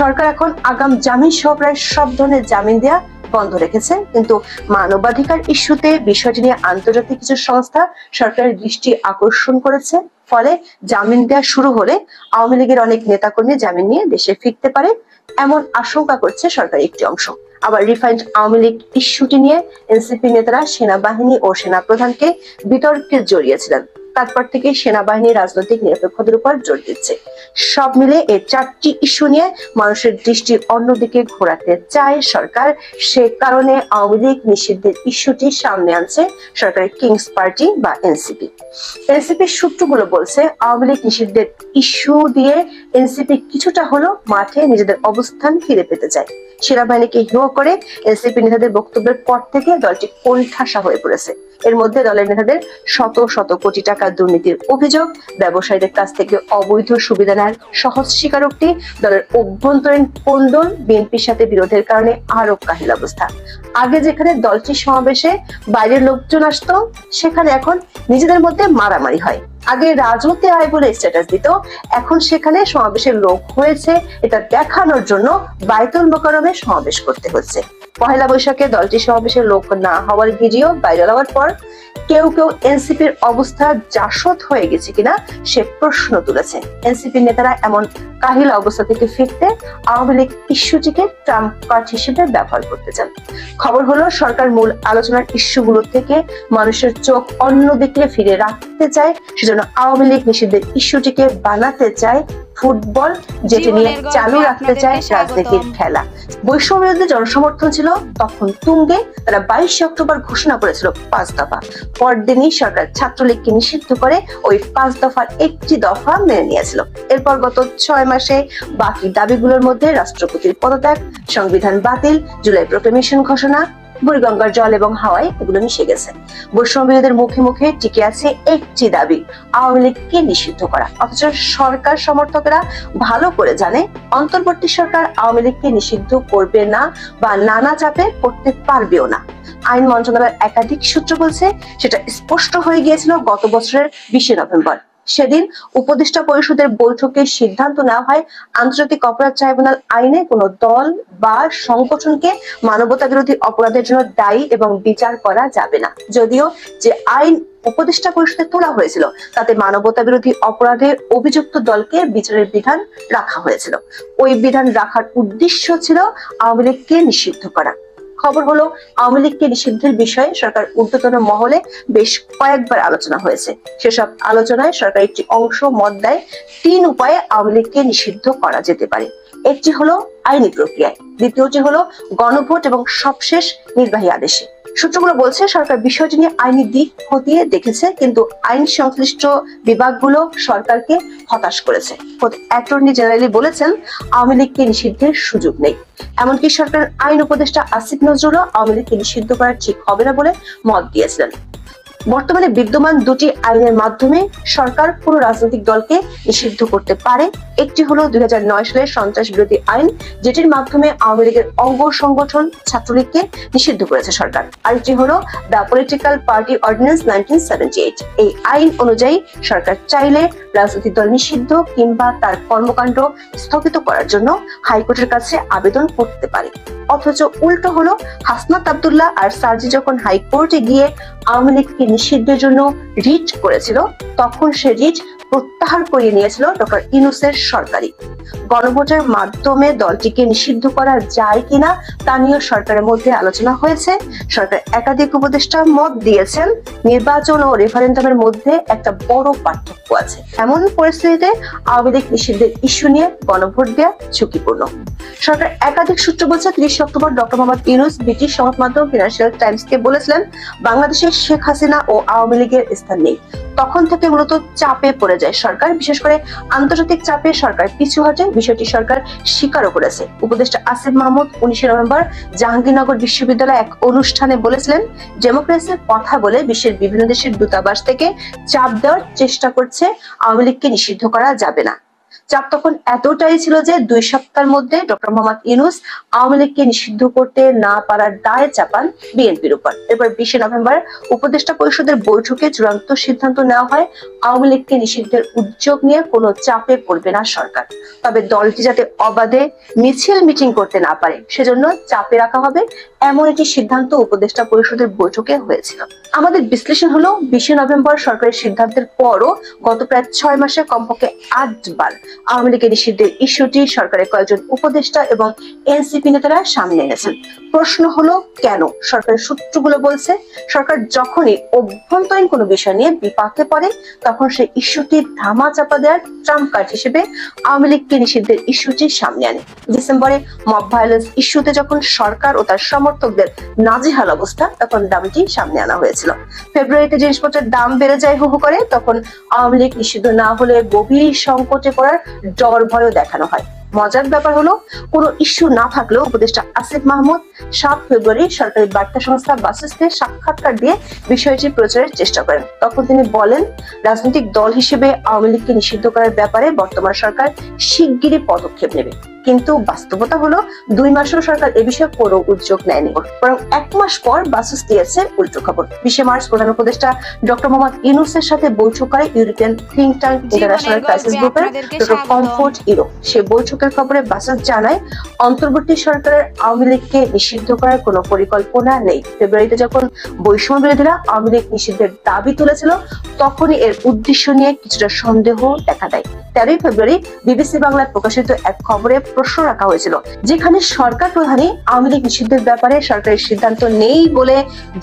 সরকার এখন আগাম জামিন সহ প্রায় সব ধরনের জামিন দেয়া বন্ধ রেখেছে। কিন্তু মানবাধিকার ইস্যুতে বিষয়টি নিয়ে আন্তর্জাতিক কিছু সংস্থা সরকারের দৃষ্টি আকর্ষণ করেছে। ফলে জামিন দেওয়া শুরু হলে আওয়ামী লীগের অনেক নেতাকর্মী জামিন নিয়ে দেশে ফিরতে পারে এমন আশঙ্কা করছে সরকারের একটি অংশ। আবার রিফাইন্ড আওয়ামী লীগ ইস্যুটি নিয়ে এনসিপি নেতারা সেনাবাহিনী ও সেনাপ্রধানকে বিতর্কে জড়িয়েছিলেন। তারপর থেকে সেনাবাহিনী রাজনৈতিক নিরপেক্ষতার উপর জোর দিচ্ছে। সব মিলে এই চারটি ইস্যু নিয়ে মানুষের দৃষ্টি অন্যদিকে ঘোরাতে চায় সরকার। সে কারণে আওয়ামী লীগ নিষিদ্ধের ইস্যুটি সামনে আনছে সরকারের কিংস পার্টি বা এনসিপি। এনসিপি সূত্রগুলো বলছে, আওয়ামী লীগ নিষিদ্ধের ইস্যু দিয়ে এনসিপি কিছুটা হলো মাঠে নিজেদের অবস্থান ফিরে পেতে চায়। সেনাবাহিনীকে হেয় করে এনসিপি নেতাদের বক্তব্যের পর থেকে দলটি কোণঠাসা হয়ে পড়েছে। এর মধ্যে দলের নেতাদের শত শত কোটি টাকা দুর্নীতির অভিযোগ, ব্যবসায়ীদের কাছ থেকে অবৈধ সুবিধা নেওয়ার সহজ স্বীকারোক্তি, দলের অভ্যন্তরীণ কোন্দল বিএনপির সাথে বিরোধের কারণে আরও কাহিল অবস্থা। আগে যেখানে দলটির সমাবেশে বাইরের লোকজন আসতো, সেখানে এখন নিজেদের মধ্যে মারামারি হয়। আগে রাজতে আয় বলে স্ট্যাটাস দিত, এখন সেখানে সমাবেশের লোক হয়েছে, এটা দেখানোর জন্য বাইতুল মোকারমে সমাবেশ করতে হচ্ছে। পহেলা বৈশাখে দলটি সমাবেশের লোক না হওয়ার ভিডিও ভাইরাল হওয়ার পর কেউ কেউ এনসিপির অবস্থা জাসদ হয়ে গেছে কিনা সে প্রশ্ন তুলেছে। এনসিপির নেতারা এমন কাহিল অবস্থা থেকে ফিরতে আওয়ামী লীগ ইস্যুটিকে ট্রাম্প কার্ড হিসেবে ব্যবহার করতে চান। খবর হলো, সরকার মূল আলোচনার ইস্যুগুলো থেকে মানুষের চোখ অন্যদিকে ফিরে রাখতে চায়, সেজন্য আওয়ামী লীগ নিষিদ্ধের ইস্যুটিকে বানাতে চায় ফুটবল যেটি নিয়ে চালু রাখতে চায় রাজনীতির খেলা। বৈষম্য বিরুদ্ধে জনসমর্থন ছিল তখন তুঙ্গে। তারা বাইশে অক্টোবর ঘোষণা করেছিল পাঁচ দফা। পরদিনই সরকার ছাত্রলীগকে নিষিদ্ধ করে ওই পাঁচ দফার একটি দফা মেনে নিয়েছিল। এরপর গত ছয় মাসে বাকি দাবিগুলোর মধ্যে রাষ্ট্রপতির পদত্যাগ সংবিধান বাতিল জুলাই প্রোক্লেমেশন ঘোষণা বুড়িগঙ্গার জল এবং হাওয়ায় এগুলো মিশে গেছে। বৈষম্য মুখে মুখে টিকে আছে একটি দাবি, আওয়ামী লীগকে নিষিদ্ধ করা। অথচ সরকার সমর্থকেরা ভালো করে জানে, অন্তর্বর্তী সরকার আওয়ামী লীগকে নিষিদ্ধ করবে না বা নানা চাপে করতে পারবেও না। আইন মন্ত্রণালয়ের একাধিক সূত্র বলছে, সেটা স্পষ্ট হয়ে গিয়েছিল গত বছরের বিশে নভেম্বর। সেদিন উপদেষ্টা পরিষদের বৈঠকে সিদ্ধান্ত নেওয়া হয়, আন্তর্জাতিক অপরাধ ট্রাইব্যুনাল আইনে কোনো দল বা সংগঠনকে মানবতা বিরোধী অপরাধের জন্য দায়ী এবং বিচার করা যাবে না। যদিও যে আইন উপদেষ্টা পরিষদে তোলা হয়েছিল, তাতে মানবতা বিরোধী অপরাধে অভিযুক্ত দলকে বিচারের বিধান রাখা হয়েছিল। ওই বিধান রাখার উদ্দেশ্য ছিল আওয়ামী লীগকে নিষিদ্ধ করা। খবর হলো, আওয়ামী লীগকে নিষিদ্ধের বিষয়ে সরকার ঊর্ধ্বতন মহলে বেশ কয়েকবার আলোচনা হয়েছে। সেসব আলোচনায় সরকার একটি অংশ মত দেয়, তিন উপায়ে আওয়ামী লীগকে নিষিদ্ধ করা যেতে পারে। একটি হলো আইনি প্রক্রিয়ায় দ্বিতীয়টি হলো গণভোট এবং সবশেষ নির্বাহী আদেশে। সূত্রগুলো বলছে, সরকার বিষয়টি নিয়ে আইনি দিক খতিয়ে দেখেছে, কিন্তু আইন সংশ্লিষ্ট বিভাগগুলো সরকারকে হতাশ করেছে। অ্যাটর্নি জেনারেলি বলেছেন, আওয়ামী লীগকে নিষিদ্ধের সুযোগ নেই। এমনকি সরকার আইন উপদেষ্টা আসিফ নজরুলও আওয়ামী লীগকে নিষিদ্ধ করা ঠিক হবে না বলে মত দিয়েছিলেন। বর্তমানে বিদ্যমান দুটি আইনের মাধ্যমে সরকার কোন রাজনৈতিক দলকে নিষিদ্ধ করতে পারে একটি হলো দুই হাজার নয় সালের সন্ত্রাস বিরোধী আইন, যেটির মাধ্যমে আওয়ামী লীগের অঙ্গ সংগঠন ছাত্রলীগকে নিষিদ্ধ করেছে সরকার। আরেকটি হলো the political party ordinance nineteen এই আইন অনুযায়ী সরকার চাইলে রাজনৈতিক দল নিষিদ্ধ কিংবা তার কর্মকাণ্ড স্থগিত করার জন্য হাইকোর্টের কাছে আবেদন করতে পারে। অথচ উল্টো হলো, হাসনাত আব্দুল্লাহ আর সার্জি যখন হাইকোর্টে গিয়ে আওয়ামী লীগকে নিষিদ্ধের জন্য রিট করেছিল, তখন সে রিট প্রত্যাহার করিয়ে নিয়েছিল ডক্টর ইনুসের সরকারি গণভোটের মাধ্যমে দলটিকে নিষিদ্ধ করা যায় কিনা তা নিয়ে সরকারের মধ্যে আলোচনা হয়েছে। সরকার একাধিক উপদেষ্টা মত দিয়েছেন, নির্বাচন ও রেফারেন্ডামের মধ্যে একটা বড় পার্থক্য আছে। এমন পরিস্থিতিতে আওয়ামী লীগ নিষিদ্ধের ইস্যু নিয়ে গণভোট দেওয়া ঝুঁকিপূর্ণ। সরকার একাধিক সূত্র বলছে, তিরিশে October doctor Mohammad Yunus British সংবাদ মাধ্যম ফিনান্সিয়াল টাইমসকে বলেছিলেন, বাংলাদেশের শেখ হাসিনা ও আওয়ামী লীগের স্থান নেই। তখন থেকে মূলত চাপে পড়ে যায় সরকার, বিশেষ করে আন্তর্জাতিক চাপে সরকার পিছু হটে। বিষয়টি সরকার স্বীকারও করেছে। উপদেষ্টা আসিফ মাহমুদ উনিশে নভেম্বর জাহাঙ্গীরনগর বিশ্ববিদ্যালয়ে এক অনুষ্ঠানে বলেছিলেন ডেমোক্রেসির কথা বলে বিশ্বের বিভিন্ন দেশের দূতাবাস থেকে চাপ দেওয়ার চেষ্টা করছে। আওয়ামী লীগকে নিষিদ্ধ করা যাবে না। চাপ তখন এতটাই ছিল যে দুই সপ্তাহের মধ্যে ডক্টর মোহাম্মদ ইউনুস আওয়ামী লীগকে নিষিদ্ধ করতে না পারার দায় চাপান বিএনপির উপর। এরপর বিশে নভেম্বর উপদেষ্টা পরিষদের বৈঠকে চূড়ান্ত সিদ্ধান্ত নেওয়া হয়, আওয়ামী লীগকে নিষিদ্ধের উদ্যোগ নিয়ে কোনো চাপে পড়বে না সরকার। তবে দলটি যাতে অবাধে মিছিল মিটিং করতে না পারে, সেজন্য চাপে রাখা হবে এমন একটি সিদ্ধান্ত উপদেষ্টা পরিষদের বৈঠকে হয়েছিল। আমাদের বিশ্লেষণ হলো, বিশে নভেম্বর সরকারের সিদ্ধান্তের পরও গত প্রায় ছয় মাসে কমপক্ষে আটবার আওয়ামী লীগের নিষিদ্ধের ইস্যুটি সরকারের কয়েকজন উপদেষ্টা এবং এনসিপি নেতারা সামনে এনেছেন। প্রশ্ন হলো, কেন? সরকারের সূত্রগুলো বলছে, সরকার যখনই অভ্যন্তরীণ কোনো বিষয় নিয়ে বিপাকে পড়ে, তখন সেই ইস্যুটি ধামা চাপা দেওয়ার ট্রাম্প কার্ড হিসেবে আওয়ামী লীগকে নিষিদ্ধের ইস্যুটি সামনে আনে। ডিসেম্বরে মব ভায়োলেন্স ইস্যুতে যখন সরকার ও তার সমর্থকদের নাজেহাল অবস্থা, তখন দামটি সামনে আনা হয়েছিল। ফেব্রুয়ারিতে জিনিসপত্রের দাম বেড়ে যায় হু হু করে, তখন আওয়ামী লীগ নিষিদ্ধ না হলে গভীর সংকটে পড়ার ডর ভয়ও দেখানো হয়। মজার ব্যাপার হলো, কোনো ইস্যু না থাকলেও উপদেষ্টা আসিফ মাহমুদ সাত ফেব্রুয়ারি সরকারি বার্তা সংস্থা বাসেসকে সাক্ষাৎকার দিয়ে বিষয়টি প্রচারের চেষ্টা করেন। তখন তিনি বলেন, রাজনৈতিক দল হিসেবে আওয়ামী লীগকে নিষিদ্ধ করার ব্যাপারে বর্তমান সরকার শিগগিরই পদক্ষেপ নেবে। কিন্তু বাস্তবতা হলো দুই মাসেও সরকার এ বিষয়ে কোনো উদ্যোগ নেয়নি। বরং এক মাস পর বাসুস দিয়েছে উল্টো খবর। বিশে মার্চ প্রধান উপদেষ্টা ডক্টর মোহাম্মদ ইউনুসের সাথে বৈঠক করে European think tank international crisis গ্রুপের ডক্টর কমফোর্ট ইউরো সে বৈঠকের খবরে বাসুস জানায় অন্তর্বর্তী সরকারের আওয়ামী লীগকে নিষিদ্ধ করার কোনো পরিকল্পনা নেই। ফেব্রুয়ারিতে যখন বৈষম্য বিরোধীরা আওয়ামী লীগ নিষিদ্ধের দাবি তুলেছিল তখনই এর উদ্দেশ্য নিয়ে কিছুটা সন্দেহ দেখা দেয়। তেরোই ফেব্রুয়ারি বিবিসি বাংলায় প্রকাশিত এক খবরে প্রশ্ন রাখা হয়েছিল, যেখানে সরকার প্রধানই আওয়ামী লীগ নিষিদ্ধের ব্যাপারে সরকারের সিদ্ধান্ত নেই বলে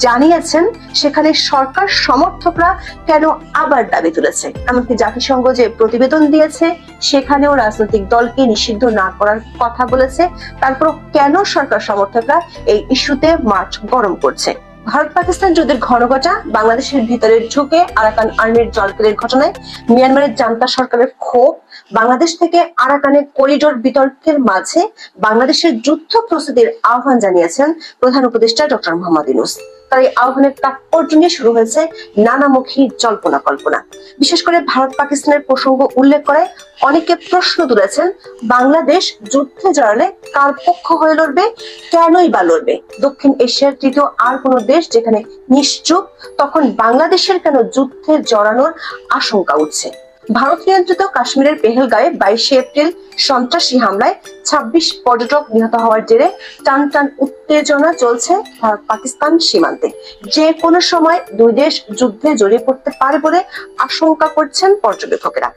জানিয়েছেন, সেখানে সরকার সমর্থকরা কেন আবার দাবি তুলেছে? এমনকি জাতিসংঘ যে প্রতিবেদন দিয়েছে, সেখানেও রাজনৈতিক দলকে নিষিদ্ধ না করার কথা বলেছে। তারপর কেন সরকার সমর্থকরা এই ইস্যুতে মাঠ গরম করছে? ভারত পাকিস্তান যুদ্ধের ঘনঘটা বাংলাদেশের ভিতরে ঢুকে আরাকান আর্মির জলকেলের ঘটনায় মিয়ানমারের জান্তা সরকারের ক্ষোভ, বাংলাদেশ থেকে আরাকানের করিডোর বিতর্কের মাঝে বাংলাদেশের যুদ্ধ প্রস্তুতির আহ্বান জানিয়েছেন প্রধান উপদেষ্টা ডক্টর মোহাম্মদ ইউনুস। তার এই আহ্বানের তাৎপর্য শুরু হয়েছে নানামুখী জল্পনা কল্পনা। বিশেষ করে ভারত পাকিস্তানের প্রসঙ্গ উল্লেখ করে অনেকে প্রশ্ন তুলেছেন, বাংলাদেশ যুদ্ধে জড়ালে কার পক্ষ হয়ে লড়বে, কেনই বা লড়বে? দক্ষিণ এশিয়ার তৃতীয় আর কোনো দেশ যেখানে নিশ্চুপ, তখন বাংলাদেশের কেন যুদ্ধে জড়ানোর আশঙ্কা উঠছে? ভারত নিয়ন্ত্রিত কাশ্মীরের পেহেলগাঁয়ে বাইশে এপ্রিল সন্ত্রাসী হামলায় ছাব্বিশ পর্যটক নিহত হওয়ার জেরে টান টান উত্তেজনা চলছে ভারত পাকিস্তান সীমান্তে। যে কোনো সময় দুই দেশ যুদ্ধে জড়িয়ে পড়তে পারে বলে আশঙ্কা করছেন পর্যবেক্ষকেরা।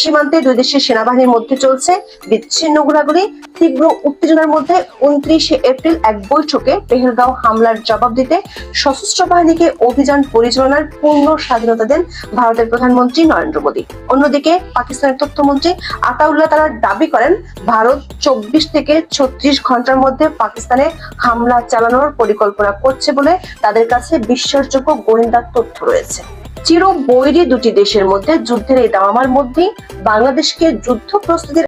সীমান্তে দুই দেশের সেনাবাহিনীর মধ্যে চলছে বিচ্ছিন্ন গোলাগুলি তীব্র উত্তেজনার মধ্যে উনত্রিশে এপ্রিল এক বৈঠকে পেহেলগাঁও হামলার জবাব দিতে সশস্ত্র বাহিনীকে অভিযান পরিচালনার পূর্ণ স্বাধীনতা দেন ভারতের প্রধানমন্ত্রী নরেন্দ্র মোদী। অন্যদিকে পাকিস্তানের তথ্যমন্ত্রী আতাউল্লাহ তারা দাবি করেন, ভারত চব্বিশ থেকে ছত্রিশ ঘণ্টার মধ্যে পাকিস্তানে হামলা চালানোর পরিকল্পনা করছে বলে তাদের কাছে বিশ্বাসযোগ্য গোয়েন্দা তথ্য রয়েছে। চির বৈরী দুটি দেশের মধ্যে যুদ্ধের এই দামামার মধ্যেই। বাংলাদেশকে যুদ্ধ প্রস্তুতির